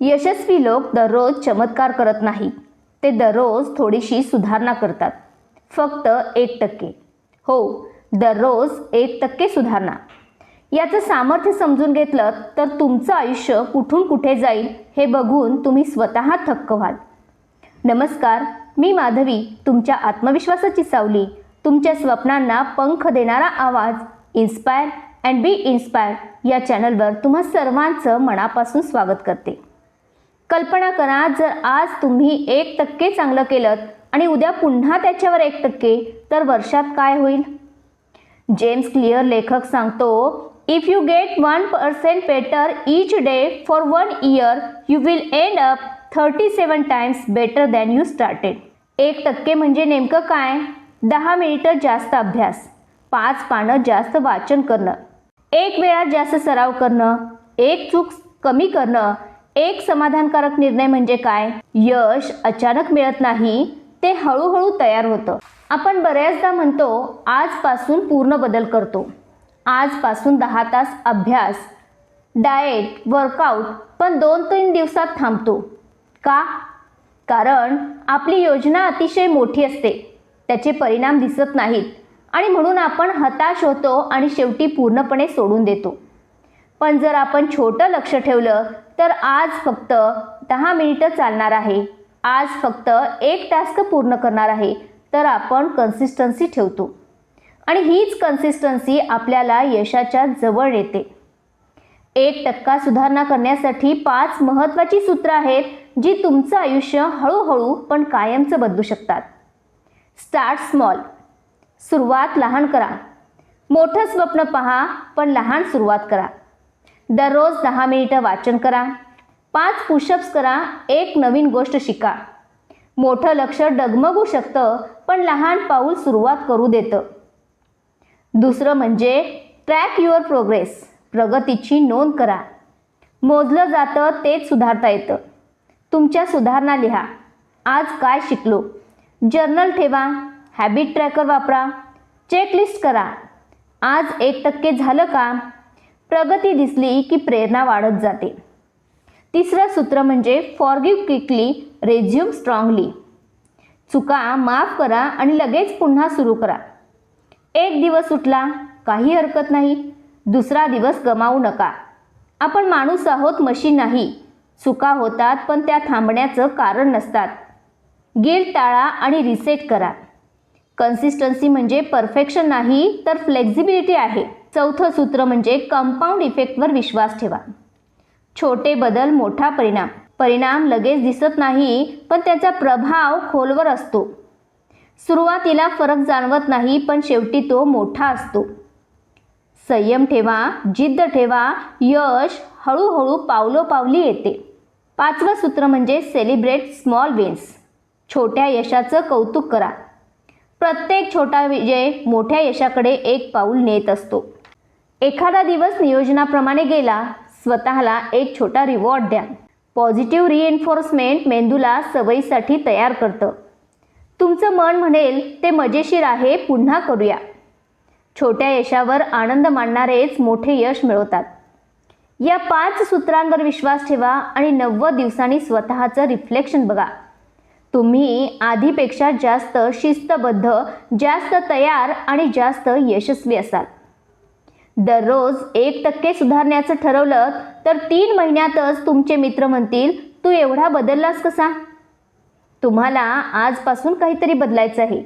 यशस्वी लोक दररोज चमत्कार करत नाही ते दररोज थोडीशी सुधारणा करतात. फक्त एक टक्के. हो दररोज एक टक्के सुधारणा. याचं सामर्थ्य समजून घेतलं तर तुमचं आयुष्य कुठून कुठे जाईल हे बघून तुम्ही स्वतः थक्क व्हाल. नमस्कार मी माधवी तुमच्या आत्मविश्वासाची सावली तुमच्या स्वप्नांना पंख देणारा आवाज इन्स्पायर अँड बी इन्स्पायर या चॅनलवर तुम्हा सर्वांचं मनापासून स्वागत करते. कल्पना करा जर आज तुम्ही एक टक्के चांगलं केलं आणि उद्या पुन्हा त्याच्यावर एक टक्के तर वर्षात काय होईल? जेम्स क्लिअर लेखक सांगतो if you get one percent better each day for one year you will end up thirty seven times better than you started एक टक्के म्हणजे नेमकं काय? दहा मिनिटं जास्त अभ्यास पाच पानं जास्त वाचन करणं एक वेळा जास्त सराव करणं एक चूक कमी करणं एक समाधानकारक निर्णय म्हणजे काय? यश अचानक मिळत नाही ते हळूहळू तयार होतं. आपण बऱ्याचदा म्हणतो आजपासून पूर्ण बदल करतो. आजपासून दहा तास अभ्यास डाएट वर्कआउट पण दोन तीन दिवसात थांबतो. का? कारण आपली योजना अतिशय मोठी असते. त्याचे परिणाम दिसत नाहीत. आणि म्हणून आपण हताश होतो आणि शेवटी पूर्णपणे सोडून देतो. पण जर आपण छोटं लक्ष ठेवलं तर आज फक्त दहा मिनिटं चालणार आहे. आज फक्त एक टास्क पूर्ण करणार आहे तर आपण कन्सिस्टन्सी ठेवतो. आणि हीच कन्सिस्टन्सी आपल्याला यशाच्या जवळ येते. एक टक्का सुधारणा करण्यासाठी पाच महत्त्वाची सूत्र आहेत जी तुमचं आयुष्य हळूहळू पण कायमचं बदलू शकतात. स्टार्ट स्मॉल सुरुवात लहान करा. मोठं स्वप्न पहा पण लहान सुरुवात करा. दररोज दहा मिनिटं वाचन करा. पाच पुशअप्स करा. एक नवीन गोष्ट शिका. मोठं लक्ष डगमगू शकतं पण लहान पाऊल सुरुवात करू देतं. दुसरं म्हणजे ट्रॅक युअर प्रोग्रेस प्रगतीची नोंद करा. मोजलं जातं तेच सुधारता येतं. तुमच्या सुधारणा लिहा. आज काय शिकलो? जर्नल ठेवा. हॅबिट ट्रॅकर वापरा. चेकलिस्ट करा. आज एक टक्के झालं का प्रगती दिसली की प्रेरणा वाढत जाते. तिसरं सूत्र म्हणजे फॉरगिव्ह क्विकली रेझ्युम स्ट्रॉंगली चुका माफ करा आणि लगेच पुन्हा सुरू करा. एक दिवस सुटला काही हरकत नाही. दुसरा दिवस गमावू नका. आपण माणूस आहोत मशीन नाही. चुका होतात पण त्या थांबण्याचं कारण नसतात. गिल टाळा आणि रिसेट करा. कन्सिस्टन्सी म्हणजे परफेक्शन नाही तर फ्लेक्झिबिलिटी आहे. चौथं सूत्र म्हणजे कंपाऊंड इफेक्टवर विश्वास ठेवा. छोटे बदल मोठा परिणाम. परिणाम लगेच दिसत नाही पण त्याचा प्रभाव खोलवर असतो. सुरुवातीला फरक जाणवत नाही पण शेवटी तो मोठा असतो. संयम ठेवा जिद्द ठेवा यश हळूहळू पावलोपावली येते. पाचवं सूत्र म्हणजे सेलिब्रेट स्मॉल विन्स छोट्या यशाचं कौतुक करा. प्रत्येक छोटा विजय मोठ्या यशाकडे एक पाऊल नेत असतो. एखादा दिवस नियोजनाप्रमाणे गेला स्वतःला एक छोटा रिवॉर्ड द्या. पॉझिटिव्ह रिएन्फोर्समेंट मेंदूला सवयीसाठी तयार करतं. तुमचं मन म्हणेल ते मजेशीर आहे पुन्हा करूया. छोट्या यशावर आनंद मानणारेच मोठे यश मिळवतात. या पाच सूत्रांवर विश्वास ठेवा आणि नव्वद दिवसांनी स्वतःचं रिफ्लेक्शन बघा. तुम्ही आधीपेक्षा जास्त शिस्तबद्ध जास्त तयार आणि जास्त यशस्वी असाल. दररोज एक टक्के सुधारण्याचं ठरवलं तर तीन महिन्यातच तुमचे मित्र म्हणतील तू एवढा बदललास कसा? तुम्हाला आजपासून काहीतरी बदलायचं आहे.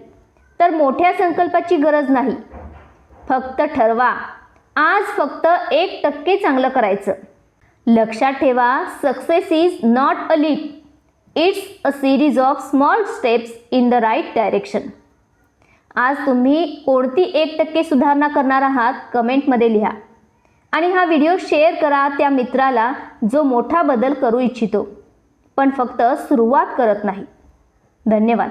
तर मोठ्या संकल्पाची गरज नाही. फक्त ठरवा. आज फक्त एक टक्के चांगलं करायचं. लक्षात ठेवा success is not a leap it's a series of small steps in the right direction आज तुम्ही कोणती एक टक्के सुधारणा करणार आहात कमेंटमध्ये लिहा. आणि हा व्हिडिओ शेअर करा त्या मित्राला जो मोठा बदल करू इच्छितो. पण फक्त सुरुवात करत नाही. धन्यवाद.